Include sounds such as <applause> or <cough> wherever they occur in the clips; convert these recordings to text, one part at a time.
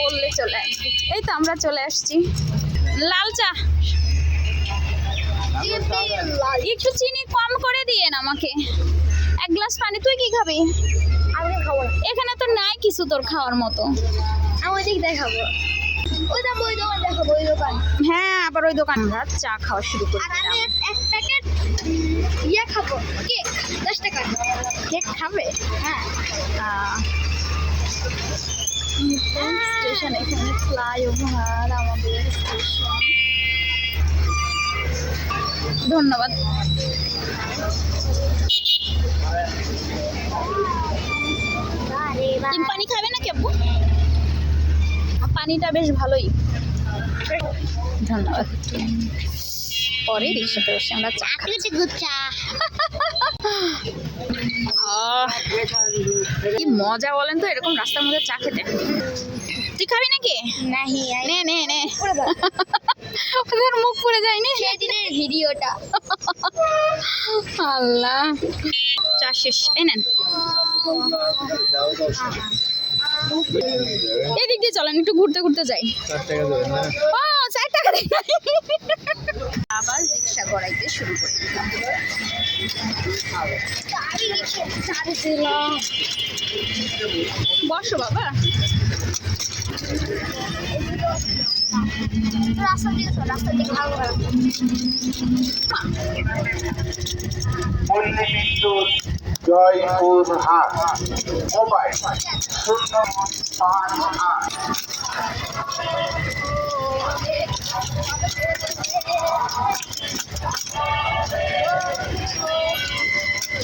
বললে চলে এই তো আমরা চলে আসছি। লাল চা। একটু চিনি কম করে দিয়েন আমাকে। এক গ্লাস পানি। তুই কি খাবি? এখানে তো নাই কিছু তোর খাওয়ার মতো। দেখাবো হ্যাঁ আবার ওই দোকান। আমরা চা খাওয়া শুরু করে। ইয়ে খাব। কেক খাবে? হ্যাঁ। স্টেশন এখানে ফ্লাইওভার আমাদের স্টেশন ধন্যবাদ। পানি খাবে না কেবু পানিটা বেশ ভালোই। ধন্যবাদ। পরে রিক্সাতে বসে আমরা চা চা <laughs> আহ, কি মজা বলেন তো এরকম রাস্তার মধ্যে চা খেতে। তুই খাবি নাকি? নাহি নে নে নে। ওদের মুখ পড়ে যায়নি? সেদিনের ভিডিওটা। আল্লাহ। চা শেষ। এই নেন। এদিক দিয়ে চলেন একটু ঘুরতে ঘুরতে যাই। ও চার টাকা দিন। আবার রিক্সা গড়াইতে শুরু করে। বসো বাবা। রাস্তার দিকে চল রাস্তার দিকে ভালো ভালো বিদ্যুৎ মোবাইল শূন্য পাঁচ আট।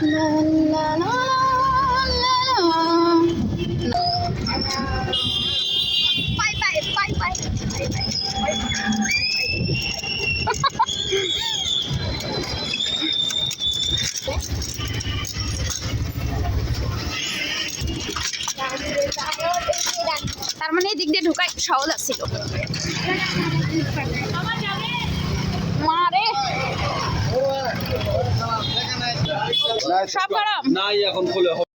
啦啦啦啦啦！拜拜拜拜拜拜拜拜！哈哈。মানে দিক দিয়ে ঢুকাই সহজ ছিল। মারে। সব গরম। নাই এখন খুলে